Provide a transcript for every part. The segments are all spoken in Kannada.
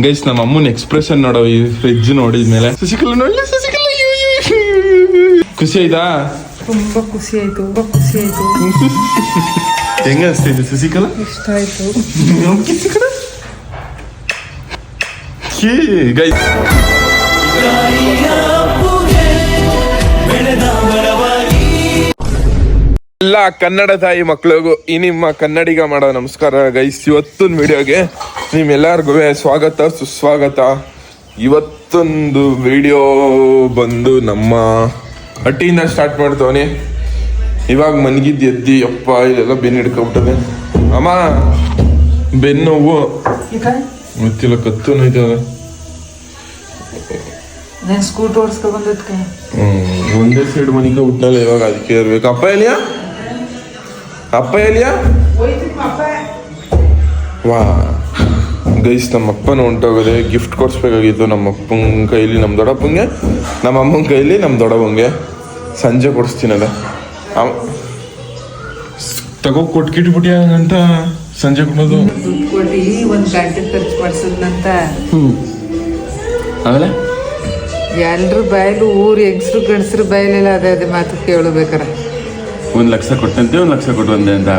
ಗೈಸ್ ನಮ್ಮ ಅಮ್ಮನ ಎಕ್ಸ್ಪ್ರೆಷನ್ ನೋಡೋ ಈ ನೋಡಿದ ನೋಡಿದ್ಮೇಲೆ. ಶಶಿಕಲಾ ನೋಡಿ ಶಶಿಕಲಾ. ಖುಷಿ ಆಯ್ತಾ? ತುಂಬಾ ಖುಷಿ ಆಯ್ತು ತುಂಬಾ ಖುಷಿ ಆಯ್ತು. ಹೆಂಗ ಅನಿಸ್ತಿದೆ ಶಶಿಕಲಾ ಇಷ್ಟ ಆಯ್ತು. ಗೈಸ್ ಎಲ್ಲ ಕನ್ನಡ ತಾಯಿ ಮಕ್ಕಳಿಗೂ ಈ ನಿಮ್ಮ ಕನ್ನಡಿಗ ಮಾಡೋ ನಮಸ್ಕಾರ ಗೈಸ್ ಇವತ್ತಿನ ವಿಡಿಯೋಗೆ ನಿಮ್ಮೆಲ್ಲರಿಗೂ ಸ್ವಾಗತ ಸುಸ್ವಾಗತ. ಇವತ್ತೊಂದು ವಿಡಿಯೋ ಬಂದು ನಮ್ಮ ಹಟ್ಟಿಯಿಂದ ಸ್ಟಾರ್ಟ್ ಮಾಡ್ತವನಿ ಇವಾಗ ಮನ್ಗಿದ್ದು ಎದ್ದಿ ಅಪ್ಪ ಇದೆಲ್ಲ ಬೆನ್ನು ಹಿಡ್ಕೊಬಿಟ್ಟದೆ. ಅಮ್ಮ ಬೆನ್ನು ನೋವು ಗೊತ್ತಿಲ್ಲ ಕತ್ತು ನೋಯ್ತದೆ ಸ್ಕೂಟ್ ಒಂದೇ ಸೈಡ್ ಮನಿಗೆ ಹುಟ್ಟಲ್ಲ ಇವಾಗ ಅದಕ್ಕೆ ಇರ್ಬೇಕು. ಅಪ್ಪ ಎಲ್ಲಿಯಾ? ಅಪ್ಪ ಎಲ್ಲಿಯಾ ವಾ. ಗೈಸ್ ನಮ್ಮ ಅಪ್ಪನ ಹೊಂಟೋಗದೆ ಗಿಫ್ಟ್ ಕೊಡ್ಸ್ಬೇಕಾಗಿತ್ತು ನಮ್ಮ ಅಪ್ಪನ ಕೈಲಿ ನಮ್ಮ ದೊಡ್ಡಪ್ಪಂಗೆ ನಮ್ಮ ಅಮ್ಮನ ಕೈಲಿ ನಮ್ಮ ದೊಡ್ಡಪ್ಪಂಗೆ ಸಂಜೆ ಕೊಡಿಸ್ತೀನಲ್ಲ. ಅವ- ತಗೋ ಕೊಟ್ಕಿಟ್ಬಿಟ್ಯಾ ಅಂತ ಸಂಜೆ ಕೊಡೋದು. ಒಂದು ಗಂಟೆ ಖರ್ಚು ಮಾಡ್ಸದ್ನಂತ. ಆಮೇಲೆ? ಎಲ್ರ ಬಾಯಲು ಊರು ಹೆಂಗಸ್ರು ಗಂಡಸ್ರು ಬಾಯಲೆಲ್ಲ ಅದೇ ಅದೇ ಮಾತು ಕೇಳಬೇಕಾರ. ಒಂದು ಲಕ್ಷ ಕೊಟ್ಟಂತೆ ಒಂದು ಲಕ್ಷ ಕೊಟ್ಟು ಬಂದೆ ಅಂತ.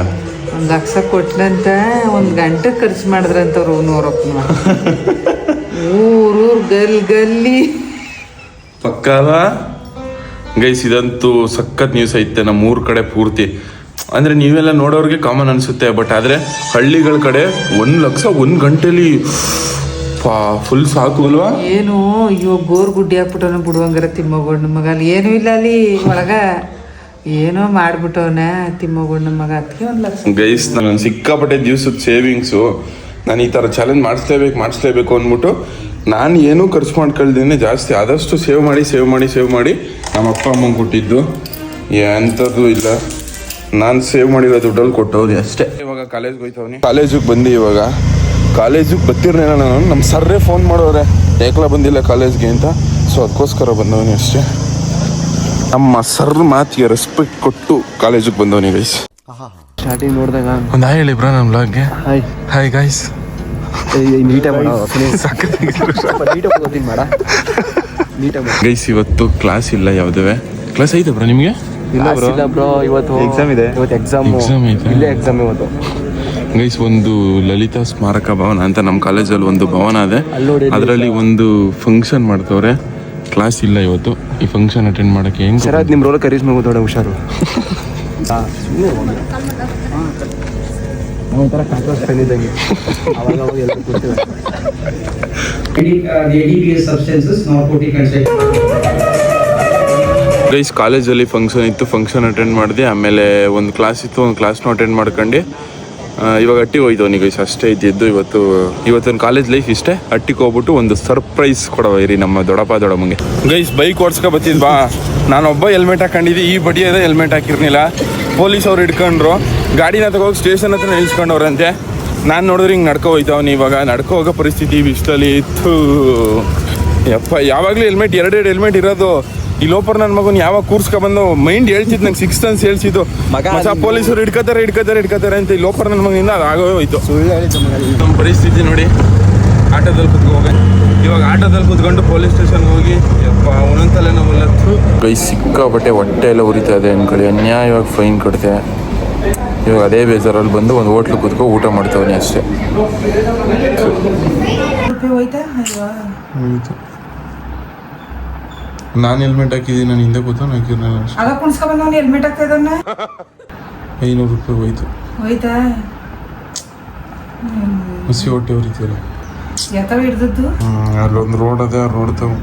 ಒಂದು ಲಕ್ಷ ಕೊಟ್ನಂತ ಒಂದು ಗಂಟೆ ಖರ್ಚು ಮಾಡಿದ್ರಂತ ಅವ್ರು ಊರ್ ಊರೂರು ಗಲ್ ಗಲ್ಲಿ. ಪಕ್ಕಾದ ಗೈಸ್ ಇದಂತೂ ಸಖತ್ ನ್ಯೂಸ್ ಐತೆ ನಮ್ಮ ಊರ್ ಕಡೆ ಪೂರ್ತಿ. ಅಂದ್ರೆ ನೀವೆಲ್ಲ ನೋಡೋರಿಗೆ ಕಾಮನ್ ಅನ್ಸುತ್ತೆ ಬಟ್ ಆದ್ರೆ ಹಳ್ಳಿಗಳ ಕಡೆ ಒಂದು ಲಕ್ಷ ಒಂದ್ ಗಂಟೆಲಿ ಫುಲ್ ಸಾಕು ಅಲ್ವಾ? ಏನು ಅಯ್ಯೋ ಗೋರ್ ಗುಡ್ಡಿ ಹಾಕ್ಬಿಟ್ಟು ಬಿಡುವಂಗಾರ ತಿಮ್ಮಗೋಡ್ ಮಗ ಅಲ್ಲಿ. ಏನೂ ಇಲ್ಲ ಅಲ್ಲಿ ಒಳಗ. ಏನೋ ಮಾಡ್ಬಿಟ್ಟವನೆ ತಿಮ್ಮಗೊಂಡ ಮಗ. ಅದಕ್ಕೆ ಲಕ್ಷ ಗೈಸ್ ನಾನು ಸಿಕ್ಕಾಪಟ್ಟೆ ದಿವ್ಸದ ಸೇವಿಂಗ್ಸು ನಾನು ಈ ಥರ ಚಾಲೆಂಜ್ ಮಾಡಿಸ್ಲೇಬೇಕು ಮಾಡಿಸ್ಲೇಬೇಕು ಅಂದ್ಬಿಟ್ಟು ನಾನು ಏನೂ ಖರ್ಚು ಮಾಡ್ಕೊಳ್ದೇನೆ ಜಾಸ್ತಿ. ಆದಷ್ಟು ಸೇವ್ ಮಾಡಿ ಸೇವ್ ಮಾಡಿ ಸೇವ್ ಮಾಡಿ ನಮ್ಮ ಅಪ್ಪ ಅಮ್ಮಂಗೆ ಕೊಟ್ಟಿದ್ದು. ಎಂಥದ್ದು ಇಲ್ಲ. ನಾನು ಸೇವ್ ಮಾಡಿರೋ ದುಡ್ಡಲ್ಲಿ ಕೊಟ್ಟೋದು ಅಷ್ಟೇ. ಇವಾಗ ಕಾಲೇಜ್ ಹೋಯ್ತವನಿ. ಕಾಲೇಜಿಗೆ ಬಂದು ಇವಾಗ. ಕಾಲೇಜಿಗೆ ಬರ್ತಿರ್ನೇನ ನಾನು. ನಮ್ಮ ಸರ್ರೇ ಫೋನ್ ಮಾಡೋರೆ. ಏಕಲ ಬಂದಿಲ್ಲ ಕಾಲೇಜ್ಗೆ ಅಂತ. ಸೊ ಅದಕ್ಕೋಸ್ಕರ ಬಂದವನಿ ಅಷ್ಟೇ. ನಮ್ಮ ಸರ್ ಮಾತಿಗೆ ರೆಸ್ಪೆಕ್ಟ್ ಕೊಟ್ಟು ಕಾಲೇಜಿಗೆ ಬಂದವನಿ ಗೈಸ್ ಸ್ಟಾರ್ಟಿಂಗ್ ನೋಡಿದಾಗ ಒಂದು ಹಾಯ್ ಹೇಳಿ ಬ್ರಾ ನಮ್ಮ ಬ್ಲಾಗ್ಗೆ ಹಾಯ್ ಹಾಯ್ ಗೈಸ್ ಗೈಸ್ ಇವತ್ತು ಕ್ಲಾಸ್ ಇಲ್ಲ ಯಾವುದೇ ಕ್ಲಾಸ್ ಐತೆ ಬ್ರಾ ನಿಮಗೆ? ಇಲ್ಲ ಬ್ರೋ. ಇಲ್ಲ ಬ್ರೋ ಇವತ್ತು ಎಕ್ಸಾಮ್ ಇದೆ. ಇವತ್ತು ಎಕ್ಸಾಮ್ ಎಕ್ಸಾಮ್ ಐತಾ? ಇಲ್ಲೇ ಎಕ್ಸಾಮ್ ಇವತ್ತು. ಗೈಸ್ ಒಂದು ಲಲಿತಾ ಸ್ಮಾರಕ ಭವನ ಅಂತ ನಮ್ಮ ಕಾಲೇಜಲ್ಲಿ ಒಂದು ಭವನ ಇದೆ. ಅದರಲ್ಲಿ ಒಂದು ಫಂಕ್ಷನ್ ಮಾಡ್ತವ್ರೆ. ಕ್ಲಾಸ್ ಇಲ್ಲ ಇವತ್ತು. ಈ ಫಂಕ್ಷನ್ ಅಟೆಂಡ್ ಮಾಡಕ್ಕೆ ಸರ್ ಅದು ನಿಮ್ಮ ರೋಲ್ ಕರೀಸ್ ಮಗು ದೊಡ್ಡ ಹುಷಾರು. ಒಂಥರ ಕಾಂಟ್ರಾಸ್ಟ್ ಅವಾಗ ಅವಾಗ ಎಲ್ಲ. ಗೈಸ್ ಕಾಲೇಜಲ್ಲಿ ಫಂಕ್ಷನ್ ಇತ್ತು ಫಂಕ್ಷನ್ ಅಟೆಂಡ್ ಮಾಡಿದೆ ಆಮೇಲೆ ಒಂದು ಕ್ಲಾಸ್ ಇತ್ತು ಒಂದು ಕ್ಲಾಸ್ನೂ ಅಟೆಂಡ್ ಮಾಡ್ಕೊಂಡು. ಇವಾಗ ಅಟ್ಟಿ ಹೋಯ್ತು ಗೈಸ್ ಅಷ್ಟೇ ಇದ್ದಿದ್ದು. ಇವತ್ತು, ಇವತ್ತಿನ ಕಾಲೇಜ್ ಲೈಫ್ ಇಷ್ಟೇ. ಅಟ್ಟಿಗೆ ಹೋಗ್ಬಿಟ್ಟು ಒಂದು ಸರ್ಪ್ರೈಸ್ ಕೊಡವ ಇರಿ ನಮ್ಮ ದೊಡ್ಡಪ್ಪ ದೊಡಮ್ಮಗೆ ಗೈಸ್ ಬೈಕ್ ಓಡಿಸ್ಕೊ ಬತ್ತಿದ್ ಬಾ. ನಾನೊಬ್ಬ ಹೆಲ್ಮೆಟ್ ಹಾಕೊಂಡಿದ್ದೆ, ಈ ಬಡಿಯದ ಹೆಲ್ಮೆಟ್ ಹಾಕಿರ್ನಿಲ್ಲ ಪೊಲೀಸ್ ಅವ್ರು ಹಿಡ್ಕೊಂಡ್ರು. ಗಾಡಿನ ತಗೋಗಿ ಸ್ಟೇಷನ್ ಹತ್ರ ನಿಲ್ಸ್ಕೊಂಡವ್ರಂತೆ. ನಾನು ನೋಡಿದ್ರೆ ಹಿಂಗೆ ನಡ್ಕೊ ಹೋಯ್ತವನಿ ಇವಾಗ. ನಡ್ಕೊ ಹೋಗೋ ಪರಿಸ್ಥಿತಿ ಇಷ್ಟಲ್ಲಿ ಇತ್ತು. ಯಪ್ಪ, ಯಾವಾಗಲೂ ಹೆಲ್ಮೆಟ್ ಎರಡೆರಡು ಹೆಲ್ಮೆಟ್ ಇರೋದು. ಈ ಲೋಪರ್ ನನ್ನ ಮಗನ್ ಯಾವಾಗ ಕೂರ್ಸ್ಕೊ ಬಂದು ಮೈಂಡ್ ಹೇಳ್ತಿದ್ ನಂಗೆ ಸಿಕ್ಸ್ ಅನ್ಸ್ ಹೇಳ್ಸಿದ್ದು. ಮಗ ಪೊಲೀಸರು ಹಿಡ್ಕತಾರೆ ಹಿಡ್ಕತಾರೆ ಹಿಡ್ಕತಾರೆ ಅಂತ ಈ ಲೋಪರ್ ನನ್ನ ಮಗನಿಂದ ಅದು ಆಗೋ ಹೋಯ್ತು. ಸುಳ್ಳು ನಮ್ಮ ಪರಿಸ್ಥಿತಿ ನೋಡಿ ಆಟೋದಲ್ಲಿ ಕುತ್ಕೋಗ ಇವಾಗ ಆಟೋದಲ್ಲಿ ಕುತ್ಕೊಂಡು ಪೊಲೀಸ್ ಸ್ಟೇಷನ್ಗೆ ಹೋಗಿ ಯಪ್ಪ ಒಂದೊಂದ್ಸಲ ನಾವು ಕೈ ಸಿಕ್ಕಾಪಟ್ಟೆ ಹೊಟ್ಟೆ ಎಲ್ಲ ಉರಿತಾ ಇದೆ ಅನ್ಕೊಳ್ಳಿ. ಅನ್ಯಾಯವಾಗಿ ಫೈನ್ ಕೊಡ್ತೆ. ಇವಾಗ ಅದೇ ಬೇಜಾರಲ್ಲಿ ಬಂದು ಒಂದು ಹೋಟ್ಲು ಕುತ್ಕೊ ಊಟ ಮಾಡ್ತವನಿ ಅಷ್ಟೇ. ನಾನು ಹೆಲ್ಮೆಟ್ ಹಾಕಿದ್ದೀನಿ ನಾನು ಹಿಂದೆ ಕೂತು ಹಾಕಿರ್ನಲ್ಲ ಅಷ್ಟೇ. ಆಗ ಕುಣ್ಸ್ಕೊ ಬಂದವನು ಹೆಲ್ಮೆಟ್ ಹಾಕ್ತಾ ಇದನ್ನ ಐನೂರು ರೂಪಾಯಿ ಹೋಯ್ತು. ಹೋಯ್ತಾ? ಹಸಿ ಹೊಟ್ಟೆ ಉರಿತಿಲ್ಲ ಎತ್ತವ ಹಿಡ್ದದ್ದು? ಅಲ್ಲೊಂದು ರೋಡ್ ಅದೇ ಆ ರೋಡ್ ತಗೋ.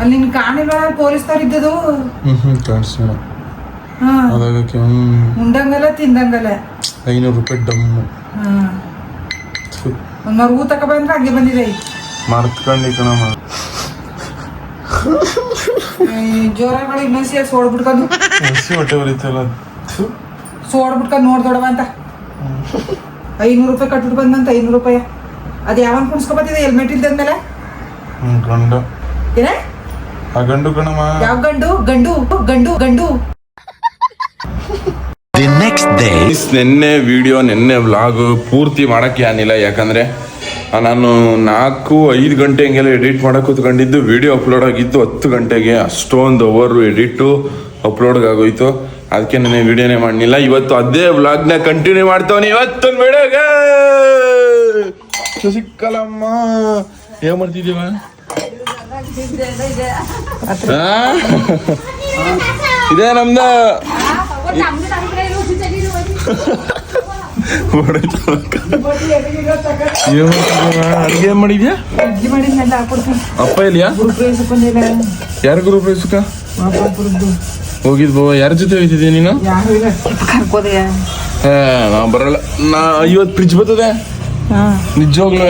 ಅಲ್ಲಿ ನಿನ್ ಕಾಣಿಲ್ವ ಪೊಲೀಸ್ನವ್ರು ಇದ್ದದು ಹ್ಞೂ ಹ್ಞೂ ಕಾಣಿಸ್ತೀರ ಹಾ. ಅದಾಗಕ್ಕೆ ಉಂಡಂಗಲ್ಲ ತಿಂದಂಗಲ್ಲ? ಐನೂರು ರೂಪಾಯಿ ಡಮ್ಮು. ಹಾ. ಒಂದ್ ಮರು ತಕ ಬಂದ್ರೆ ಹಂಗೆ ಬಂದಿದೆ. ಮರ್ತ್ಕೊಂಡು ಕಣಮ್ಮ. ಜೋರಗಳು ಇನ್ನೊಂದ್ಸಿ ಸೋಡ್ಬಿಡ್ಕೊಂಡು ಹಸಿ ಹೊಟ್ಟೆ ಉರಿತಲ್ಲ. ಸೋಡ್ಬಿಟ್ಕೊಂಡು ನೋಡ್ದೊಡವ ಅಂತ. ಐನೂರು ರೂಪಾಯಿ ಕಟ್ಬಿಟ್ಟು ಬಂದಂತ ಐನೂರು ರೂಪಾಯಿ. ಅದು ಯಾವನ್ ಕುಣ್ಸ್ಕೊಬತ್ತಿದೆ? ಹೆಲ್ಮೆಟ್ ಇಲ್ದಂದ್ಮೇಲೆ? ಗಂಡ. ಏನ? ಆ ಗಂಡು ಕಣಮ್ಮ. ಯಾವ ಗಂಡು? ಗಂಡು ಗಂಡು ಗಂಡು. Guys, ನೆನ್ನೆ ವಿಡಿಯೋ ನೆನ್ನೆ ವ್ಲಾಗ್ ಪೂರ್ತಿ ಮಾಡಕ್ಕೆ ಏನಿಲ್ಲ ಯಾಕಂದ್ರೆ ನಾನು ನಾಲ್ಕು ಐದು ಗಂಟೆ ಹಂಗೆಲ್ಲ ಎಡಿಟ್ ಮಾಡೋಕೆ ಕೂತ್ಕೊಂಡಿದ್ದು ವಿಡಿಯೋ ಅಪ್ಲೋಡ್ ಆಗಿದ್ದು ಹತ್ತು ಗಂಟೆಗೆ. ಅಷ್ಟೊಂದು ಓವರು ಎಡಿಟು ಅಪ್ಲೋಡ್ ಆಗೋಯ್ತು. ಅದಕ್ಕೆ ನಾನು ವಿಡಿಯೋನೇ ಮಾಡಲಿಲ್ಲ. ಇವತ್ತು ಅದೇ ವ್ಲಾಗ್ನ ಕಂಟಿನ್ಯೂ ಮಾಡ್ತಾವನಿ ಇವತ್ತೊಂದು ವಿಡಿಯೋಗೆ ಸಿಕ್ಕಲ್ಲಮ್ಮ ಏನು ಮಾಡ್ತಿದ್ದೀವ? ಇದೇ ನಮ್ದ. ಅಡಿಗೆ ಮಾಡಿದ್ಯಾ? ಅಪ್ಪ ಬಂದಿಲ್ಲ. ಯಾರ ಗ್ರೂಪ್ ರೈಸಕ್ಕ ಹೋಗಿದ್ವೋ ಯಾರ ಜೊತೆ ಹೋಯ್ತಿದ್ಯಾ ನೀನು? ನಾ ಬರಲ್ಲ. ನಾ ಇವತ್ತು ಫ್ರಿಜ್ ಬರ್ತದೆ. ನಿಜವಾಗ್ಲೂ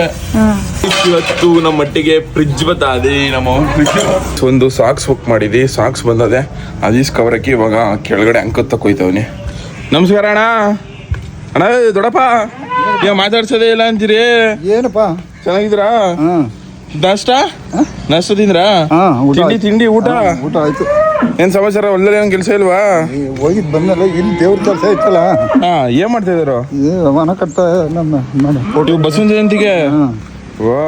ಇವತ್ತು ನಮ್ಮ ಮಟ್ಟಿಗೆ ಫ್ರಿಜ್ ಬತ್ತದೆ ನಮ್ಮ ಫ್ರಿಜ್ ಒಂದು ಸಾಕ್ಸ್ ಬುಕ್ ಮಾಡಿದ್ವಿ ಸಾಕ್ಸ್ ಬಂದದೆ. ಅದೀಸ್ ಕವರಕ್ಕೆ ಇವಾಗ ಕೆಳಗಡೆ ಅಂಕ ತಕ್ಕೊಯ್ತವನಿ ನಮಸ್ಕಾರ ಅಣ್ಣ. ಅಣ್ಣ ಏ, ದೊಡ್ಡಪ್ಪ ಈಗ ಮಾತಾಡ್ಸೋದೇ ಇಲ್ಲ ಅಂತೀರಿ ಏನಪ್ಪ? ಚೆನ್ನಾಗಿದ್ದೀರಾ? ನಷ್ಟ? ನಷ್ಟ ತಿಂದ್ರಾ ತಿಂಡಿ ತಿಂಡಿ ಊಟ? ಊಟ ಆಯ್ತು. ಏನ್ ಸಮಾಚಾರ ಒಳ್ಳೆ ಏನ್ ಕೆಲಸ ಇಲ್ವಾ? ಹೋಗಿ ಹೋಗಿದ್ ಬಂದಲ್ಲ ಇಲ್ಲಿ ದೇವ್ರ ಕೆಲಸ ಇತ್ತಲ್ಲ ಹಾ ಏನ್ ಮಾಡ್ತಾ ಇದಾರು ಮನ ಕಟ್ತಾ ನಮ್ಮ ಬಸವನ ಜಯಂತಿಗೆ? ವಾ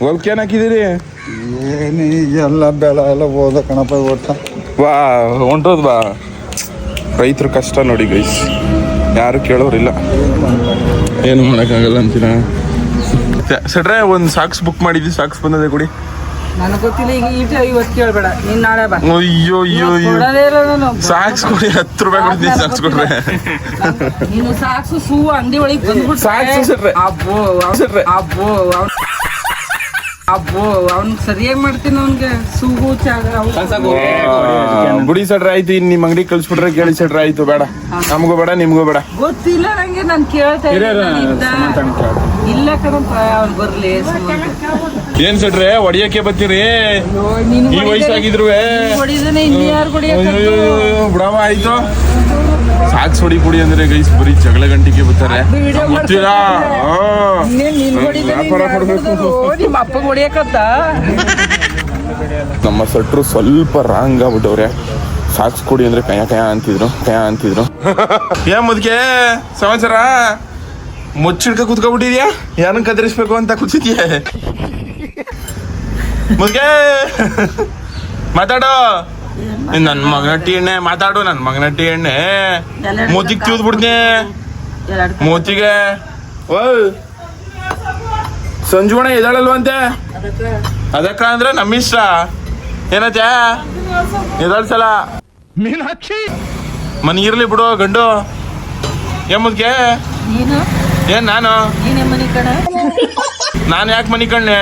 ಹೊಲ್ಕೆ ಏನ್ ಹಾಕಿದಿರಿ ಏನು ಎಲ್ಲ ಬೆಳ ಎಲ್ಲ ಹೋದ ಕಣಪ್ಪ ಓಟ ವಾ ಹೊಂಟೋದ್ ಬಾ. ರೈತರ ಕಷ್ಟ ನೋಡಿ ಗೈಸ್ ಯಾರು ಕೇಳೋರಿಲ್ಲ. ಏನು ಮಾಡೋಕ್ಕಾಗಲ್ಲ ಅಂತೀರಾ? ಸಡ್ರೆ ಒಂದು ಸಾಕ್ಸ್ ಬುಕ್ ಮಾಡಿದ್ವಿ ಸಾಕ್ಸ್ ಬಂದದೆ ಕೊಡಿ. ನನಗೆ ಗೊತ್ತಿಲ್ಲ ಈಗ ಈಗ ಇವತ್ತು ಕೇಳಬೇಡ ನೀನ್ ನಾಳೆ ಬಾ. ಅಯ್ಯೋ ಅಯ್ಯೋ ಸಾಕ್ಸ್ ಕೊಡಿ ಹತ್ತು ರೂಪಾಯಿ ಕೊಡ್ತೀನಿ ಸಾಕ್ಸ್ ಕೊಡ್ರೆ. ನೀನು ಸಾಕ್ಸ್ ಸೂ ಅಂಗಡಿ ಒಳಗೆ ಬಂದ್ಬಿಟ್ಟು ಸಾಕ್ಸು ಸೆಟ್ರೆ. ಅಬ್ಬೋ ಅವ್ನ್- ಅಬ್ಬೋ ಅಬ್ಬೋ ಅವ್ನ್ ಸರಿಯಾಗಿ ಮಾಡ್ತೀನಿ ಅವ್ನಿಗೆ. ಸೂಗು ಚಾಗ ಬುಡಿ ಸಡ್ರ ಆಯ್ತು ಇನ್ ನಿಮ್ ಅಂಗಡಿ ಕಳ್ಸ್ಬಿಟ್ರೆ ಕೇಳಿ ಸಡ್ರ ಆಯ್ತು ಬೇಡ. ನಮಗೂ ಬೇಡ ನಿಮ್ಗೂ ಬೇಡ. ಗೊತ್ತಿಲ್ಲ ನಂಗೆ ನಾನು ಕೇಳ್ತಾ. ಇಲ್ಲ ಕಣಪ್ಪ ಅವ್ನು ಬರ್ಲಿ. ಏನ್ ಸಡ್ರೆ ಹೊಡಿಯಕ್ಕೆ ಬರ್ತೀರಿ? ಈ ವಯಸ್ಸಾಗಿದ್ರು? ಬಿಡವ ಆಯ್ತು ಸಾಕ್ಸ್ ಹೊಡಿ ಕುಡಿ ಅಂದ್ರೆ ಗೈಸ್ ಬರೀ ಜಗಳ ಗಂಟಿಗೆ ಬರ್ತಾರೆ. ವ್ಯಾಪಾರ ಕೊಡ್ಬೇಕು. ಅಪ್ಪಗೆ ಹೊಡಿಯಕತ್ತ. ನಮ್ಮ ಸಟ್ರು ಸ್ವಲ್ಪ ರಾಂಗ್ ಆಗ್ಬಿಟ್ಟವ್ರೆ. ಸಾಕ್ಸ್ ಕೊಡಿ ಅಂದ್ರೆ ಕಯ ಕಯ ಅಂತಿದ್ರು ಕಯ ಅಂತಿದ್ರು. ಏ ಮುದ್ಕೆ? ಸಮಾಚಾರ? ಮುಚ್ಚಿಡ್ಕ ಕುತ್ಕೊಬಿಟ್ಟಿದ್ಯಾ? ಯಾರನ್ನ ಕದರಿಸ್ಬೇಕು ಅಂತ ಕೂತಿದ್ಯೆ? ಮುದ್ಕೆ? ಮಾತಾಡೋ? ನನ್ನ ಮಗನ ಟಿ ಎಣ್ಣೆ ಮಾತಾಡು ನನ್ನ ಮಗನ ಟಿ ಎಣ್ಣೆ. ಮೂತಿಗೆ ತಿವ್ದ್ಬಿಡ್ತೀನಿ ಮೂತಿಗೆ. ಓ ಸಂಜುವಣ ಎದಾಳಲ್ವಂತೆ ಅದಕ್ಕ. ಅಂದ್ರೆ ನಮ್ಮ ಇಷ್ಟ. ಏನತ್ತೆ? ಎದಾಳ್ಸಲ ಮನಗಿರ್ಲಿ ಬಿಡು ಗಂಡು. ನೀನು? ಏನ್ ನಾನು? ನೀನೇ ಮನೆ ನಾನು ಯಾಕೆ ಮನಿ ಕಣ್ಣೆ?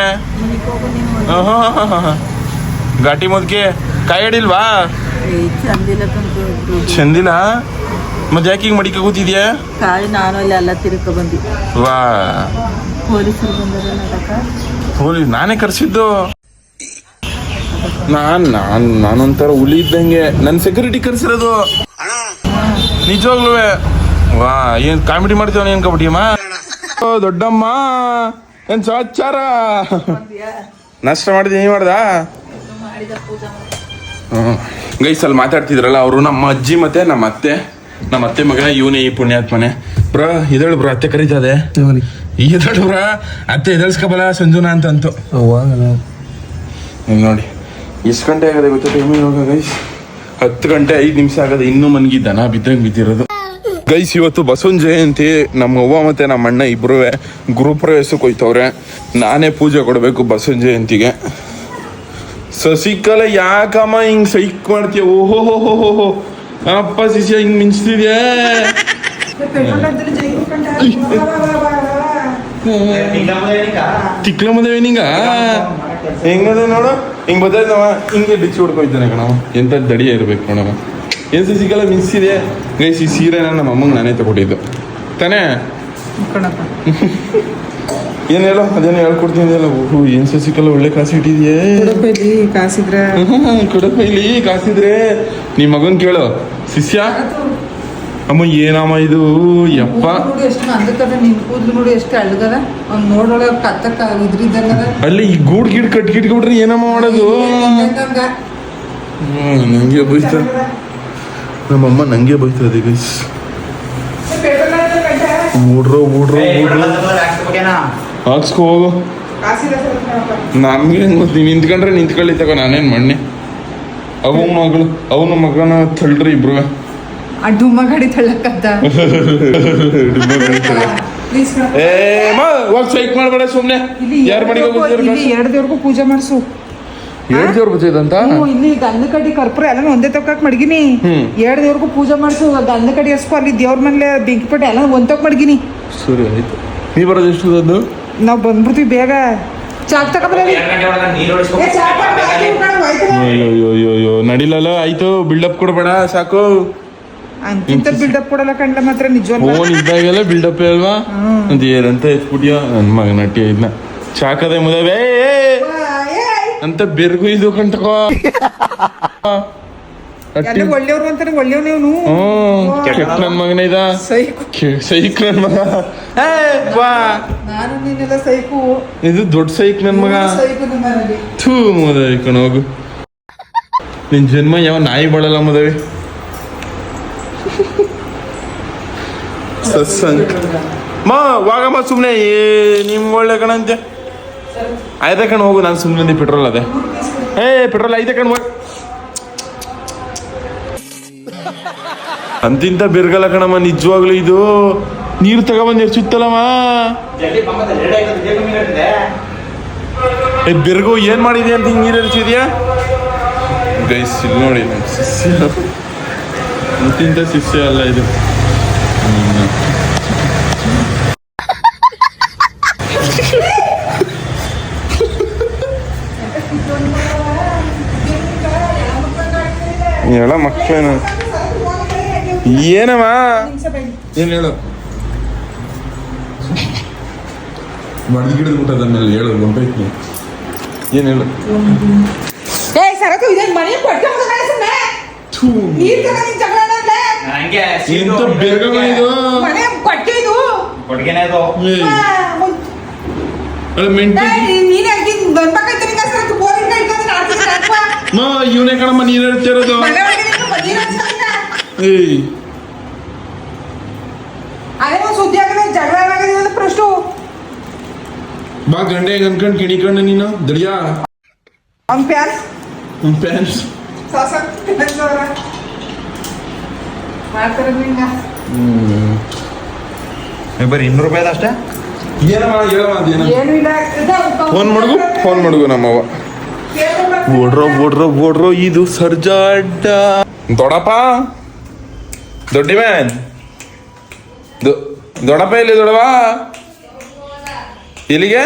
ಘಾಟಿ ಮುದ್ಕೆ. ಕಾಯಿ ಹಿಡಿಲ್ವಾ? ಚಂದಿಲ್ಲ ಮತ್ತೆ ಯಾಕೆ ಈಗ ಮಡಿಕ ಕೂತಿದ್ಯಾ? ಕಾಯಿ ನಾನು ಅಲ್ಲಿ ಎಲ್ಲ ತಿರ್ಕೊ ಬಂದಿ ವಾ. ಪೊಲೀಸರು ಬಂದದ ನಾಟಕ? ಹೋಲಿ ನಾನೇ ಕರ್ಸಿದ್ದು. ನಾನ್ ನಾನ್ ನಾನೊಂಥರ ಹುಲಿ ಇದ್ದಂಗೆ ನನ್ನ ಸೆಕ್ಯೂರಿಟಿ ಕರ್ಸಿರೋದು. ನಿಜವಾಗ್ಲೂ ವಾ ಏನ್ ಕಾಮಿಡಿ ಮಾಡ್ತೀವ ಏನ್ ಕಬಡ್ಡಿಯಮ್ಮ ಓ ದೊಡ್ಡಮ್ಮ ಏನ್ ಸಮಾಚಾರ? ನಾಷ್ಟ ಮಾಡಿದೆ? ನೀ ಮಾಡ್ದ ಗೈಸ್ ಅಲ್ಲಿ ಮಾತಾಡ್ತಿದ್ರಲ್ಲ ಅವರು ನಮ್ಮ ಅಜ್ಜಿ ಮತ್ತೆ ನಮ್ಮ ಅತ್ತೆ. ನಮ್ಮ ಅತ್ತೆ ಮಗ ಇವನೇ ಈ ಪುಣ್ಯಾತ್ಮನೆ. ಬ್ರ ಇದಳು ಬ್ರ ಅತ್ತೆ ಕರೀತದೆ. ಇದಳು ಬ್ರ ಅತ್ತೆ ಎದಳ್ಸ್ಕೊಬಲ್ಲ ಸಂಜುನಾ ಅಂತ ಅಂತು ನೋಡಿ ಎಷ್ಟು ಗಂಟೆ ಆಗದೆ ಗೊತ್ತಾ ಟೈಮ್ ಇವಾಗ ಗೈಸ್ ಹತ್ತು ಗಂಟೆ ಐದು ನಿಮಿಷ ಆಗದೆ ಇನ್ನೂ ಮನ್ಗಿ ದನ ಬಿದ್ದಂಗೆ ಬಿದ್ದಿರೋದು. ಗೈಸ್ ಇವತ್ತು ಬಸವನ ಜಯಂತಿ ನಮ್ಮ ಅವ್ವ ಮತ್ತೆ ನಮ್ಮ ಅಣ್ಣ ಇಬ್ಬರೂ ಗುರು ಪ್ರವೇಶಕ್ಕೆ ಹೋಯ್ತವ್ರೆ. ನಾನೇ ಪೂಜೆ ಕೊಡಬೇಕು ಬಸವನ ಜಯಂತಿಗೆ. ಸಸಿಕಲ ಯಾಕಮ್ಮ ಹಿಂಗ್ ಸೈಕ್ ಮಾಡ್ತೀಯ? ಓಹೋ ಹೋ ಹೋ ಹೋ ಹೋ ಅಪ್ಪ ಸಿಸಿಯ ಹಿಂಗ್ ಮಿಂಚ್ತಿದ್ಯಾ? ತಿಕ್ಲ ಮದುವೆ ನಿಂಗ ಹೆಂಗದ ನೋಡು. ಹಿಂಗ್ ಬದಲಾವ ಹಿಂಗೆ ಬಿಚ್ಚಿ ಹೊಡ್ಕೊಯ್ತಾನೆ ಕಣವ ಎಂತ ದಡಿಯ ಇರ್ಬೇಕು ಕಣವ ಏನ್ ಸಿಗಲ್ಲ ಮಿಂಚ್ತಿದೆ ಗೈಸ್ ಈ ಸೀರೆನ ನಮ್ಮ ಅಮ್ಮಂಗೆ ನಾನೇ ತಗೊಟ್ಟಿದ್ದು ತಾನೇ? ಕಣಪ್ಪ ಏನ್ ಹೇಳೋ? ಅದೇನೋ ಹೇಳ್ಕೊಡ್ತೀನಿ ಓಹೋ ಏನ್ ಸಸಿಕಲ್ಲ ಒಳ್ಳೆ ಕಾಸು ಇಟ್ಟಿದ್ಯೇ? ಉಡುಪಿಲಿ ಕಾಸಿದ್ರೆ. ಕೊಡಪ್ಪ ಇಲ್ಲಿ ಕಾಸಿದ್ರೆ. ನಿಮ್ಮ ಮಗನ್ ಕೇಳು. ಶಿಷ್ಯ? ಅಮ್ಮ ಏನಮ್ಮ ಇದು? ಯಪ್ಪ. ನೋಡಿ ಎಷ್ಟು ಮಂದಕ್ಕದ ನಿನ್ ಕೂದ್ಲು ನೋಡಿ ಎಷ್ಟು ಅಳ್ಗದ. ಅವ್ನ್ ನೋಡೊಳಗ ಕತ್ತಕ್ಕ ಇದ್ರಿದ್ದಂಗದ ಅಲ್ಲಿ ಈ ಗೂಡ್ ಗಿಡ್ ಕಟ್ ಗಿಟ್ಕೊಟ್ರೆ ಏನಮ್ಮ ಮಾಡೋದು? ನಂಗೆ ಬೈತ. ನಮ್ಮಮ್ಮ ನಂಗೆ ಬೈತದೆ ಗೈಸ್ ಊಡ್ರೋ ಊಡ್ರೋ ಊಡ್ರೋ ಹಾಕ್ಸ್ಕೊ ಹೋಗು. ನಮ್ಗೆ ಗೊತ್ತು? ನೀವು ನಿಂತ್ಕೊಂಡ್ರೆ ನಿಂತ್ಕೊಳ್ಳಿ ತಗೋ ನಾನೇನು ಮಣ್ಣೆ ಅವು ಮಗಳು ಅವನ ಮಗನ ತಳ್ಳ್ರಿ ಇಬ್ರು ಡುಮ್ಮ ಗಾಡಿ ತಳ್ಳಕ್ಕಂತ ಏ ಮಾ ಹೋಗಿ ಸೈಕ್ ಮಾಡಬೇಡ ಸುಮ್ಮನೆ ಯಾರ ಮನೆಗೆ ಇಲ್ಲಿ ಎರಡು ದೇವ್ರಿಗೂ ಪೂಜೆ ಮಾಡಿಸು. ಎರಡು ದೇವ್ರ ಹ್ಞೂ, ಇಲ್ಲಿ ಗಂಧ ಕಡ್ಡಿ ಕರ್ಪೂರ ಎಲ್ಲ ಒಂದೇ ತಕ್ಕ ಮಡಗಿನಿ. ಎರಡು ದೇವ್ರಿಗೂ ಪೂಜೆ ಮಾಡಿಸು ಗಂಧ ಕಡ್ಡಿ ಎಸ್ಕೊ ಅಲ್ಲಿ ದೇವ್ರ ಮನೇಲೆ ಬೆಂಕಿ ಪಟ್ಟಿ ಎಲ್ಲ ಒಂದ್ ತಕ್ ಮಡಗಿನಿ. ಸರಿ ಆಯ್ತು. ನೀ ಬರೋದು ಎಷ್ಟು ಅದು ನಾವ್ ಬಂದ್ಬಿಡ್ತೀವಿ ಬೇಗ. ಚಾಕ್ ಅಯ್ಯೋ ಅಯ್ಯೋ ಅಯ್ಯೋ ಅಯ್ಯೋ ನಡಿಲಲ್ಲ ಆಯ್ತು ಬಿಲ್ಡಪ್ ಕೊಡಬೇಡ ಸಾಕು. ಅಂತ ಬಿಲ್ಡಪ್ ಕೊಡಲ್ಲ ಕಂಡ್ಲ ಮಾತ್ರ ನಿಜವಲ್ಲ ಫೋನ್ ಇದ್ದಾಗೆಲ್ಲ ಬಿಲ್ಡಪ್ ಅಲ್ವಾ? ಅಂತ ಏನಂತ ಎತ್ಬಿಟ್ಯೋ? ನನ್ನ ಮಗ ನಟಿ ಇದನ್ನ ಚಾಕದೆ ಮುದವೇ ಅಂತ ಬೆರ್ಗು ಇದು ಕಂಟಕೋ ಒಳ್ಳೆಯವ್ರು ಅಂತಾರೆ ಒಳ್ಳೆಯವ್ ನೀವು ಹ್ಮ್ ಕೆಟ್ಟ ನನ್ ಮಗನ ಇದ. ಸೈಕು ಸೈಕ್ ನನ್ ಮಗ. ಏ, ವಾ ನಾನು ನೀನೆಲ್ಲ ಸೈಕು. ಇದು ದೊಡ್ಡ ಸೈಕ್ ನನ್ ಮಗ ಥೂ ಮದವಿ ಕಣ ಹೋಗು ನಿನ್ ಜನ್ಮ ಯಾವ ನಾಯಿ ಬಾಳಲ್ಲ ಮದವಿ? ಸತ್ಸಂಗ್. ಮಾ ವಾಗಮ್ಮ ಸುಮ್ಮನೆ ನಿಮ್ ಒಳ್ಳೆ ಕಣಂತೆ. ಆಯ್ತಾ ಕಣ ಹೋಗು ನಾನು ಸುಮ್ಮನೆ ಪೆಟ್ರೋಲ್ ಅದೇ. ಏ ಪೆಟ್ರೋಲ್ ಐತೆ ಕಣ ಅಂತಿಂತ ಬಿರ್ಗಲ್ಲ ಕಣಮ್ಮ ನಿಜವಾಗ್ಲೂ ಇದು? ನೀರು ತಗೊಬಂದು ಎರ್ಸುತ್ತಲ್ಲಮ್ಮ ಬೆರ್ಗು ಏನ್ ಮಾಡಿದೆ ಅಂತ ಹಿಂಗ್ ನೀರು ಎರ್ಸಿದ್ಯಾ ಗೈಸ್ ಇಲ್ಲಿ ನೋಡಿ ಶಿಷ್ಯ. ಅಂತಿಂತ ಶಿಷ್ಯ ಅಲ್ಲ ಇದು. ಹೇಳ ಮಕ್ಕಳೇನು. ಏನಮ್ಮ? ಏನು ಹೇಳು? ಮಡ್ಗಿ ಗಿಡದ ಬಿಟ್ಟದ ಮೇಲೆ ಹೇಳು ಏನ್ ಹೇಳು? ಏ ಸರಕು ಇದೆ ಮನೆ ಕೊಟ್ಟು ನೀರ್ ತಗೊಂಡು ಜಗಳ ಇದು ಮನೆ ಕೊಟ್ಟೆ ಇದು? ಅಲ್ಲ ನೀನ್ ಪಕ್ಕ ಮಾ ಇವನೇ ಕಣಮ್ಮ ನೀನ್ ಹೇಳ್ತಿರೋದು ಅದೇ ಒಂದ್ ಸುದ್ದಿ ಆಗದೆ ಜಗಳ ಆಗಿದೆ ಪ್ರಶ್ನೆ. ಬಾ ಗಂಡೆ ಹೆಂಗ್ ಅನ್ಕೊಂಡ್ ಕಿಣಿಕೊಂಡ ನೀನು. ದಡಿಯಾ. ಅವ್ನ್ ಪ್ಯಾನ್. ಪ್ಯಾನ್ಸ್ ಸಾಸ ಮಾಡ್ತಾರೆ ನಿಂಗ ಬರೀ ಇನ್ನೂರು ರೂಪಾಯಿ ಅಷ್ಟೇ? ಏನಮ್ಮ ಹೇಳಮ್ಮ ಅದೇನ ಏನು ಇಲ್ಲ ಫೋನ್ ಮಡುಗು? ಫೋನ್ ಮಡುಗು ನಮ್ಮವ್ವ. ಓಡ್ರೋ ಓಡ್ರೋ ಓಡ್ರೋ ಇದು ಸರ್ಜಾಡ್ಡ ದೊಡಪ್ಪ. ದೊಡ್ಡಿ ಮ್ಯಾನ್ ದೊಡಪ್ಪ ಇಲ್ಲಿ ದೊಡವಾ ಇಲ್ಲಿಗೆ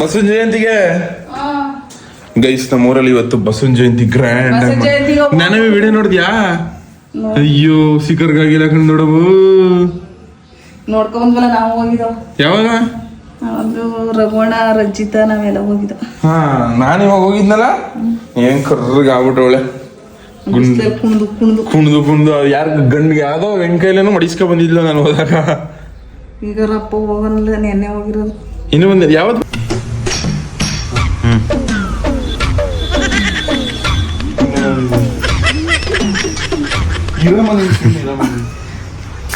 ಬಸವನ್ ಜಯಂತಿಗೆ? ಗೈಸ್ ನಮ್ಮೂರಲ್ಲಿ ಇವತ್ತು ಬಸವನ್ ಜಯಂತಿ ಗ್ರ್ಯಾಂಡ್. ನಾನೇ ವಿಡಿಯೋ ನೋಡಿದ್ಯಾ? ಅಯ್ಯೋ ಸಿಕ್ಕರ್ಗಾಗಿಲ್ಲ ಕಣ್ ನೋಡಬು ನೋಡ್ಕೊಂಡ್ಬಲ್ಲ ನಾವು ಹೋಗಿದ್ದೋ? ಯಾವಾಗ? ಅದು ರಘುವಣ ರಂಜಿತ ನಾವೆಲ್ಲ ಹೋಗಿದ್ದೋ. ಹಾ ನಾನು ಇವಾಗ ಹೋಗಿದ್ನಲ್ಲ? ಏನ್ ಕರ್ರಗ್ ಆಗ್ಬಿಟ್ಟವಳೆ ಕುಣ್ದು ಕುಣ್ದು ಕುಣ್ದು ಕುಣ್ದು ಯಾರ ಗಂಡ್ಗೆ ಯಾವ್ದೋ ವೆಂಕೈಲೇನೋ ಮಡಿಸ್ಕೊ ಬಂದಿದ್ಲ ನಾನು ಹೋದಾಗ. ಈಗ ರಪ್ಪ ಹೋಗಲ್ಲ ನೆನ್ನೆ ಹೋಗಿರೋದು. ಇನ್ನು ಬಂದ ಯಾವ್ದು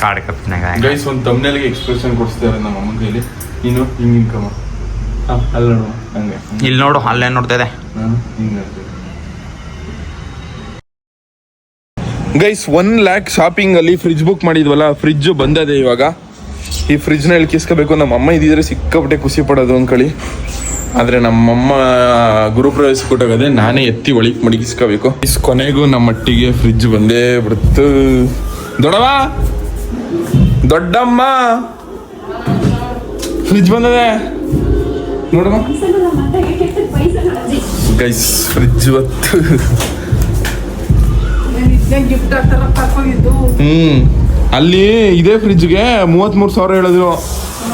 ಕಾಡು ಕಪ್ಪಿನಾಗ ಗೈಸ್ ಒಂದು ತಮ್ನೆಲ್ಗೆ ಎಕ್ಸ್ಪ್ರೆಷನ್ ಕೊಡಿಸ್ತಾರೆ ನಮ್ಮ ಅಮ್ಮನ ಕೈಲಿ. ನೀನು ಹಿಂಗ್ ನಿಂಕಮ್ಮ ಹಾ ಅಲ್ಲ ನೋಡು ಹಂಗೆ. ಇಲ್ಲಿ ನೋಡು ಅಲ್ಲೇ ನೋಡ್ತಾ ಇದೆ. ಹಿಂಗೆ ಗೈಸ್ ಒನ್ ಲ್ಯಾಕ್ ಶಾಪಿಂಗ್ ಅಲ್ಲಿ ಫ್ರಿಜ್ ಬುಕ್ ಮಾಡಿದ್ವಲ್ಲ ಫ್ರಿಜ್ ಬಂದದೆ ಇವಾಗ. ಈ ಫ್ರಿಜ್ನ ನಮ್ಮ ಅಮ್ಮ ಇದ್ದಿದ್ರೆ ಸಿಕ್ಕಾಪಟ್ಟೆ ಖುಷಿ ಪಡೋದು ಅಂದ್ಕೊಳ್ಳಿ ಆದ್ರೆ ನಮ್ಮಮ್ಮ ಗುರುಪ್ರವೇಶ ಕೊಟ್ಟಾಗದೆ ನಾನೇ ಎತ್ತಿ ಒಳಗೆ ಮಡಗಿಸ್ಕೋಬೇಕು ಇಸ್ ಕೊನೆಗೂ ನಮ್ಮ ಮಟ್ಟಿಗೆ ಫ್ರಿಜ್ ಬಂದೇ ಬಿಡ್ತು. ದೊಡವಾ ದೊಡ್ಡಮ್ಮ! ಫ್ರಿಜ್ ಬಂದದೆ. ನೋಡಮ್ಮ. ಗೈಸ್ ಫ್ರಿಜ್ ಇವತ್ತು ಹ್ಮ್. ಅಲ್ಲಿ ಇದೇ ಫ್ರಿಜ್ಗೆ ಮೂವತ್ಮೂರು ಸಾವಿರ ಹೇಳಿದ್ರು.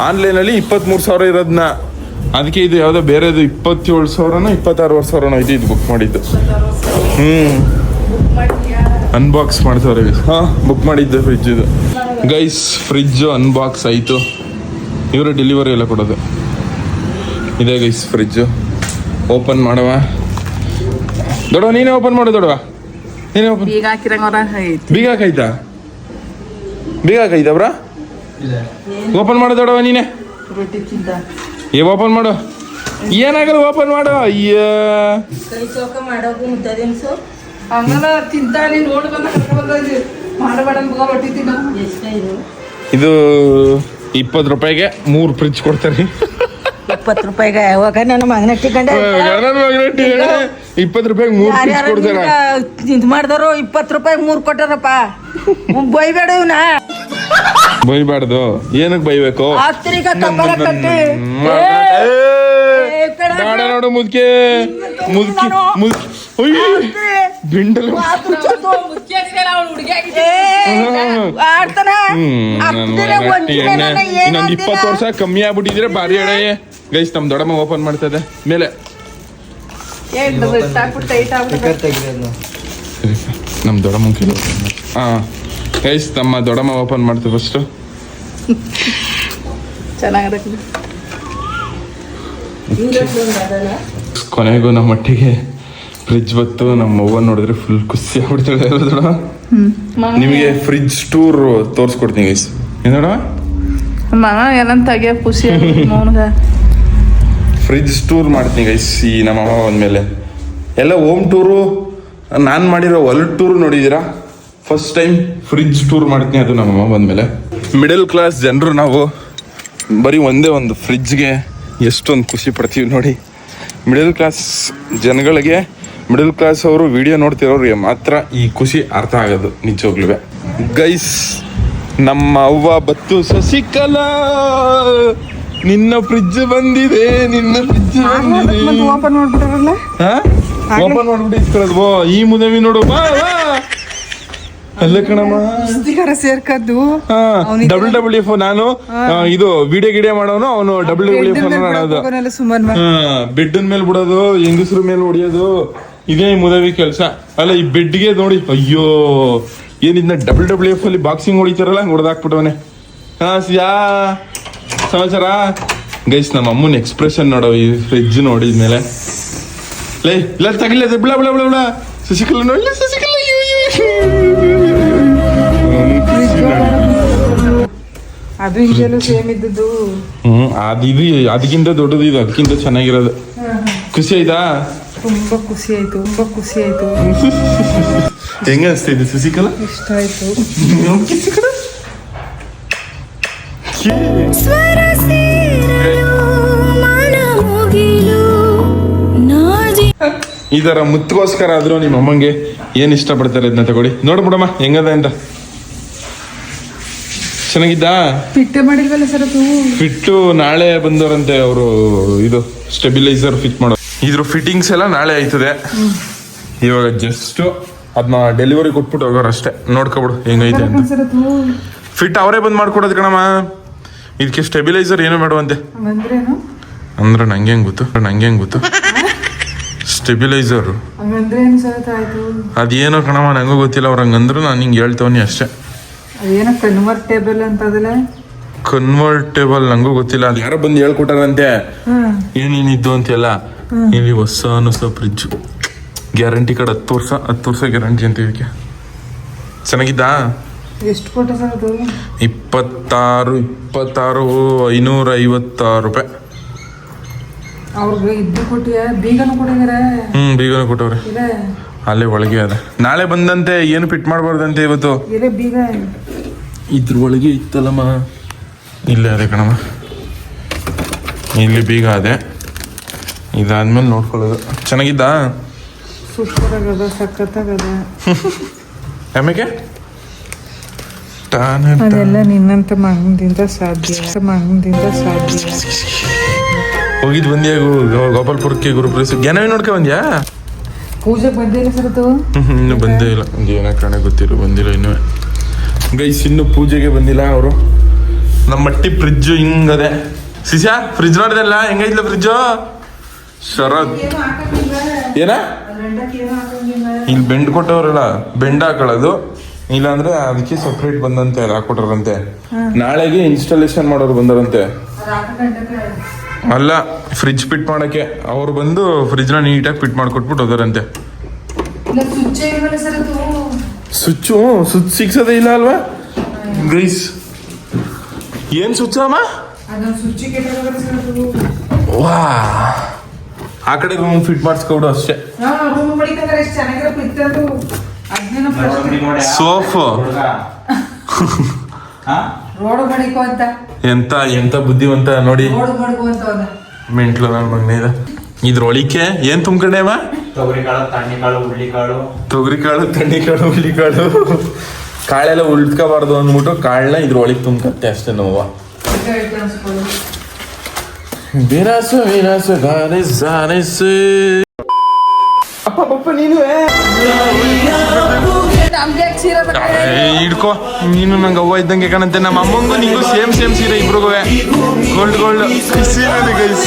ಆನ್ಲೈನಲ್ಲಿ ಇಪ್ಪತ್ಮೂರು ಸಾವಿರ ಇರೋದನ್ನ ಅದಕ್ಕೆ ಇದು ಯಾವುದೋ ಬೇರೆದು ಇಪ್ಪತ್ತೇಳು ಸಾವಿರನೋ ಇಪ್ಪತ್ತಾರು ಸಾವಿರನೋ ಇದು ಇದು ಬುಕ್ ಮಾಡಿದ್ದು. ಹ್ಮ್. ಅನ್ಬಾಕ್ಸ್ ಮಾಡ್ತಾರೆ ಹಾ ಬುಕ್ ಮಾಡಿದ್ದೆ ಫ್ರಿಜ್ ಇದು. ಗೈಸ್ ಫ್ರಿಜ್ ಅನ್ಬಾಕ್ಸ್ ಆಯಿತು. ಇವರು ಡೆಲಿವರಿ ಎಲ್ಲ ಕೊಡೋದು. ಇದೇ ಗೈಸ್ ಫ್ರಿಜ್ ಓಪನ್ ಮಾಡುವ. ದೊಡವ ನೀನೇ ಓಪನ್ ಮಾಡು ದೊಡವ ಓಪನ್ ಈಗ ಹಾಕಿರಂಗ ಬೀಗ ಹಾಕೈತಾ ಬೀಗ ಹಾಕೈತಾ ಬ್ರಾ ಓಪನ್ ಮಾಡು ದೊಡವ ನೀನೆ ಏ ಓಪನ್ ಮಾಡು ಏನಾಗಲ್ಲ ಓಪನ್ ಮಾಡು ಅಯ್ಯ ಕೈ ಚೌಕ ಹಂಗಲ್ಲ ನೋಡಿ ಬಂದ ಮಾಡಬೇಡ ರೊಟ್ಟಿ ತಿನ್ನೋ. ಇದು? ಇಪ್ಪತ್ತು ರೂಪಾಯಿಗೆ ಮೂರು ಫ್ರಿಜ್ ಕೊಡ್ತಾರೆ. ಇಪ್ಪತ್ತು ರೂಪಾಯಿಗೆ ಯಾವಾಗ ನನ್ನ ಮಗನ ಇಟ್ಟಿಕೊಂಡೆ. ಇಪ್ಪತ್ತು ರೂಪಾಯಿಗೆ ಮೂರು ಯಾರ್ಯಾರು ಕೊಡ್ತಾರ? ಇದು ಮಾಡ್ದವರು ಇಪ್ಪತ್ತು ರೂಪಾಯಿ ಮೂರು ಕೊಟ್ಟಾರಪ್ಪ. ಬೈಬೇಡ ಇವನ. ಬೈಬಾರ್ದು. ಏನಕ್ಕೆ ಬೈಬೇಕು? ಆಸ್ತಿರಿಗ ಕಂಬಳ ಕಟ್ಟಿ. ನೋಡು ಮುದ್ಕೆ. ಮುದ್ಕೆ ಮುದ್ಕಿ. ಅಯ್ಯೋ ಬಿಂಡಲ್. ಇನ್ನೊಂದು? ಇಪ್ಪತ್ತು ವರ್ಷ ಕಮ್ಮಿ ಆಗ್ಬಿಟ್ಟಿದ್ರೆ ಬಾರಿ ಅಡೆ. ಗೈಸ್ ನಮ್ ದೊಡ್ಡಮ್ಮ ಓಪನ್ ಮಾಡ್ತದೆ. ಮೇಲೆ. ನಮ್ ದೊಡ್ಡಮ್ಮ. ಹಾ. ಗೈಸ್ ನಮ್ಮ ದೊಡ್ಡಮ್ಮ ಓಪನ್ ಮಾಡ್ತೀವಿ ಫಸ್ಟ್ ಚೆನ್ನಾಗದ ಕೊನೆಗೂ ನಮ್ಮ ಮಟ್ಟಿಗೆ ಫ್ರಿಜ್ ಬತ್ತು ನಮ್ಮ ಅವ್ವ ನೋಡಿದ್ರೆ ಫುಲ್ ಖುಷಿ ಆಗ್ಬಿಡ್ತಾಳೆ ನಿಮಗೆ ಫ್ರಿಜ್ ಟೂರ್ ತೋರಿಸ್ಕೊಡ್ತೀನಿ ಗೈಸ್ ಏನೋಡ ಮನ ಏನಂತ ಖುಷಿ ಅವನ್ಗ ಫ್ರಿಜ್ ಟೂರ್ ಮಾಡ್ತೀನಿ ಗೈಸ್ ಈ ನಮ್ಮ ಅಮ್ಮ ಬಂದ್ಮೇಲೆ ಎಲ್ಲ ಹೋಮ್ ಟೂರು ನಾನು ಮಾಡಿರೋ ಹೊಲ ಟೂರ್ ನೋಡಿದ್ದೀರಾ? ಫಸ್ಟ್ ಟೈಮ್ ಫ್ರಿಜ್ ಟೂರ್ ಮಾಡ್ತೀನಿ ಅದು ನಮ್ಮ ಅಮ್ಮ ಬಂದ್ಮೇಲೆ ಮಿಡಲ್ ಕ್ಲಾಸ್ ಜನರು ನಾವು ಬರೀ ಒಂದೇ ಒಂದು ಫ್ರಿಜ್ಗೆ ಎಷ್ಟೊಂದು ಖುಷಿ ಪಡ್ತೀವಿ ನೋಡಿ. ಮಿಡಲ್ ಕ್ಲಾಸ್ ಜನಗಳಿಗೆ ಮಿಡಲ್ ಕ್ಲಾಸ್ ಅವರು ವಿಡಿಯೋ ನೋಡ್ತಿರೋರಿಗೆ ಮಾತ್ರ ಈ ಖುಷಿ ಅರ್ಥ ಆಗೋದು ನಿಜವಾಗ್ಲೂ ಗೈಸ್ ನಮ್ಮ ಅವ್ವ ಬತ್ತು ಸಸಿಕಲಾ ನಿನ್ನ ಫ್ರಿಜ್ ಬಂದಿದೆ ನಿನ್ನ ಫ್ರಿಜ್ ಬಂದಿದೆ. ಓಪನ್ ಓಪನ್ ಮಾಡ್ಬಿಟ್ಟು ಇಸ್ಕೊಳ್ಳೋದು. ಈ ಮುದವಿ ನೋಡು ಬಾ ಅಲ್ಲ ಕಣಮ್ಮ. ಸೇರ್ಕದ್ದು. ಡಬಲ್ ಡಬಲ್ ಎಫ್ ನಾನು ಇದು ವಿಡಿಯೋ ಗಿಡಿಯೋ ಮಾಡೋನು ಅವನು ಡಬಲ್ ಡಬಲ್ ಎಫ್ ಮಾಡೋದು ಬೆಡ್ ಮೇಲೆ ಬಿಡೋದು ಹೆಂಗಸ್ರ ಮೇಲೆ ಹೊಡಿಯೋದು. ಇದೇ ಮುದವಿ ಕೆಲಸ ಅಲ್ಲ ಈ ಬೆಡ್ಗೆ ನೋಡಿ ಅಯ್ಯೋ ಏನಿದ್ನ ಡಬಲ್ ಡಬ್ಲ್ಯೂ ಎಫ್ ಅಲ್ಲಿ ಬಾಕ್ಸಿಂಗ್ ಹೊಡಿತಾರಲ್ಲ ಹೊಡೆದಾಕ್ಬಿಟ್ಟವನೆ ಹಾ ಸಿಯಾ ಸಮಾಚಾರ ಗೈಸ್ ನಮ್ಮ ಅಮ್ಮನ ಎಕ್ಸ್ಪ್ರೆಷನ್ ನೋಡೋ ಈ ಫ್ರಿಜ್ ನೋಡಿದ್ಮೇಲೆ ಲೇ ಇಲ್ಲ ತಗಿಲ್ಲ ಬಿಳ ಬಿಳ ಬಿಳ ಬಿಳ ಶಶಿಕಲ ನೋಡಿ ಶಶಿಕಲ. ಅದು ಅದು ಇದು ಅದಕ್ಕಿಂತ ದೊಡ್ಡದು ಇದು ಅದಕ್ಕಿಂತ ಚೆನ್ನಾಗಿರೋದು ಖುಷಿ ಆಯ್ತಾ ತುಂಬಾ ಖುಷಿ ಆಯ್ತು ತುಂಬ ಖುಷಿ ಆಯ್ತು. ಹೆಂಗ ಅನಿಸ್ತಿದೆ ಶಶಿಕಲಾ ಇಷ್ಟ ಆಯ್ತು. ಸ್ವರ ಸೇರಲು ಮನ ಮುಗಿಲು ನಾಜಿ ಈ ತರ ಮುತ್ತಗೋಸ್ಕರ ಆದ್ರೂ ನಿಮ್ಮ ಅಮ್ಮಂಗೆ ಏನ್ ಇಷ್ಟಪಡ್ತಾರೆ ಇದನ್ನ ತಗೊಳ್ಳಿ. ನೋಡ್ಬಿಡಮ್ಮ ಹೆಂಗದ ಅಂತ. ಚೆನ್ನಾಗಿದ್ದಾ? ಪಿಟ್ಟೆ ಮಾಡಿಲ್ವಲ್ಲ ಸರ್ ಅದು? ಫಿಟ್ಟು ನಾಳೆ ಬಂದವರಂತೆ ಅವರು ಇದು ಸ್ಟೆಬಿಲೈಸರ್ ಫಿಟ್ ಮಾಡೋ ಇದ್ರ ಫಿಟ್ಟಿಂಗ್ಸ್ ಎಲ್ಲ ನಾಳೆ ಆಯ್ತದೆ. ಇವಾಗ ಜಸ್ಟ್ ಅದನ್ನ ಡೆಲಿವರಿ ಕೊಟ್ಬಿಟ್ಟು ಹೋಗೋರು ಅಷ್ಟೇ. ನೋಡ್ಕೊಬಿಡು ಹೆಂಗೈತೆ ಅಂತ. ಫಿಟ್ ಅವರೇ ಬಂದ್ ಮಾಡ್ಕೊಡೋದು ಕಣಮ್ಮ. ಇದಕ್ಕೆ ಸ್ಟೆಬಿಲೈಸರ್ ಏನು ಮಾಡುವಂತೆ. ಅಂದ್ರೆ ನಂಗೆ ಹೆಂಗ್ ಗೊತ್ತು? ನಂಗೆ ಹೆಂಗ್ ಗೊತ್ತು? ಸ್ಟೆಬಿಲೈಸರ್ ಅದೇನೋ ಕಣಮ್ಮ ನಂಗೂ ಗೊತ್ತಿಲ್ಲ. ಅವ್ರ ಹಂಗಂದ್ರು ನಾನು ಹಿಂಗೆ ಹೇಳ್ತವನಿ ಅಷ್ಟೇ. ಕನ್ವರ್ಟೇಬಲ್ ಕನ್ವರ್ಟೇಬಲ್ ನಂಗೂ ಗೊತ್ತಿಲ್ಲ. ಅದು ಯಾರೋ ಬಂದು ಹೇಳ್ಕೊಟ್ಟಾರಂತೆ. ಏನೇನಿದ್ದು ಅಂತೆಲ್ಲ. ಇಲ್ಲಿ ಹೊಸ ಅನ್ನಿಸ ಫ್ರಿಜ್ ಗ್ಯಾರಂಟಿ ಕಾರ್ಡ್ ಹತ್ತು ವರ್ಷ ಹತ್ತು ವರ್ಷ ಗ್ಯಾರಂಟಿ ಅಂತ ಇದಕ್ಕೆ ಚೆನ್ನಾಗಿದ್ದಾ? ಎಷ್ಟು ಕೊಟ್ಟ ಸರ್ ಅದು? ಇಪ್ಪತ್ತಾರು ಇಪ್ಪತ್ತಾರು ಐನೂರ ಐವತ್ತಾರು ರೂಪಾಯಿ. ಅವ್ರಿಗೆ ಇದ್ದು ಕೊಟ್ಟಿಯ? ಬೀಗನು ಕೊಟ್ಟಿದಾರೆ? ಹ್ಮ್ ಬೀಗನ ಕೊಟ್ಟವ್ರೆ. ಅಲ್ಲೇ ಒಳಗೆ ಅದ. ನಾಳೆ ಬಂದಂತೆ ಏನು ಫಿಟ್ ಮಾಡಬಾರ್ದಂತೆ ಇವತ್ತು? ಬೀಗ. ಇದ್ರ ಒಳಗೆ ಇತ್ತಲ್ಲಮ್ಮ. ಇಲ್ಲೇ ಅದೇ ಕಣಮ್ಮ. ಇಲ್ಲಿ ಬೀಗ ಅದೇ. ಇದಾದ್ಮೇಲೆ ನೋಡ್ಕೊಳ್ಳೋದು. ಚೆನ್ನಾಗಿದ್ದ? ಸಖತ್ತಾಗದ. ಆಮೇಲೆ ಅದೆಲ್ಲ ನಿನ್ನಂತ ಸಾಧ್ಯ. ಹೋಗಿದ್ ಬಂದ್ಯಾ ಗೋಪಾಲ್ಪುರಕ್ಕೆ ಗುರುಪ್ರೇಸ್ ಜ್ಞಾನವೇ ನೋಡ್ಕೊ ಬಂದ್ಯಾ? ಪೂಜೆ ಬಂದಿಲ್ಲ ಸರ್ ಅದು? ಇನ್ನು ಬಂದೇ ಇಲ್ಲ. ಏನೋ ಕಾರಣ ಗೊತ್ತಿಲ್ಲ ಬಂದಿಲ್ಲ ಇನ್ನೂ ಗೈಸ್ ಇನ್ನು ಪೂಜೆಗೆ ಬಂದಿಲ್ಲ ಅವರು. ನಮ್ಮ ಮಟ್ಟಿ ಫ್ರಿಜ್ ಹಿಂಗದೆ. ಸಿಸಾ ಫ್ರಿಜ್ ನೋಡ್ದಲ್ಲ? ಹೆಂಗೈತ್ಲ ಫ್ರಿಜ್ಜು? ಶರತ್. ಏನ? ಇಲ್ಲಿ ಬೆಂಡ್ ಕೊಟ್ಟವ್ರಲ್ಲ ಬೆಂಡ್ ಹಾಕೊಳ್ಳೋದು. ಇಲ್ಲಾಂದ್ರೆ ಅದಕ್ಕೆ ಸಪ್ರೇಟ್ ಬಂದಂತೆ ಹಾಕೊಟ್ರಂತೆ ನಾಳೆಗೆ ಇನ್ಸ್ಟಾಲೇಷನ್ ಮಾಡೋರು ಬಂದರಂತೆ. ಅಲ್ಲ ಫ್ರಿಜ್ ಫಿಟ್ ಮಾಡಕ್ಕೆ. ಅವ್ರು ಬಂದು ಫ್ರಿಜ್ನ ನೀಟಾಗಿ ಫಿಟ್ ಮಾಡ್ಕೊಟ್ಬಿಟ್ಟು ಹೋದರಂತೆ. ಸುಚ್ಚು ಸುಚ್ ಸರ್ ಸ್ವಿಚ್ಚು ಸ್ವಿಚ್ ಸಿಕ್ಸೋದೇ ಇಲ್ಲ ಅಲ್ವಾ? ಗ್ರೀಸ್ ಏನ್ ಸ್ವಿಚ್ ಅಮ್ಮ? ವಾ ಆ ಕಡೆ ರೂಮ್ ಫಿಟ್ ಮಾಡಿಸ್ಕೊಡು ಅಷ್ಟೇ. ಸೋಫು. ರೋಡ್ ಮಡಿಕೋ ಅಂತ. ಎಂತ ಎಂತ ಬುದ್ಧಿವಂತ ನೋಡಿ. ಮೆಂಟ್ಲು ನನ್ನ ಮಗನೇ ಇದು. ಇದ್ರೊಳಿಕೆ ಏನ್ ತುಂಬ್ಕೊಂಡೆ ಅಮ್ಮ ತೊಗರಿಕಾಳು ತಣ್ಣಿಕಾಳು ಹುಳ್ಳಿಕಾಳು ತೊಗರಿ ಕಾಳು ತಣ್ಣಿ ಕಾಳು ಹುಳಿ ಕಾಳು ಕಾಳೆಲ್ಲ ಉಳ್ಕೋಬಾರ್ದು ಅಂದ್ಬಿಟ್ಟು ಕಾಳನ್ನ ಇದ್ರೊಳಗೆ ತುಂಬ್ಕತ್ತೆ ಅಷ್ಟೇ ನೋವ. ವಿನಾಸ ಗಾನಿಸ್ ಗಾನಿಸ್ ಅಪ್ಪ ಪಪ್ಪ ನೀನು ಹಿಡ್ಕೋ. ನೀನು ನಂಗೆ ಅವ್ವ ಇದ್ದಂಗೆ ಕಾಣಂತೆ ನಮ್ಮ ಅಮ್ಮಂಗೂ ನಿಂಗೂ ಸೇಮ್ ಸೇಮ್ ಸೀರೆ ಇಬ್ರಿಗೂ. ಗೋಲ್ಡ್ ಗೋಲ್ಡ್ ಸೀರೆ ಗೈಸ್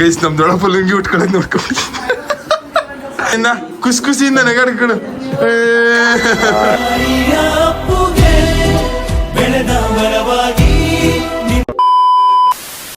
ಗೈಸ್ ನಮ್ ದೊಡ್ಡಪ್ಪ ಲುಂಗಿ ಉಟ್ಕೊಳ್ಳೋದು ನೋಡ್ಕೊಂಡು ಇನ್ನ ಖುಷಿ ಖುಷಿಯಿಂದ ನಗಾಡ್ಕೊಂಡು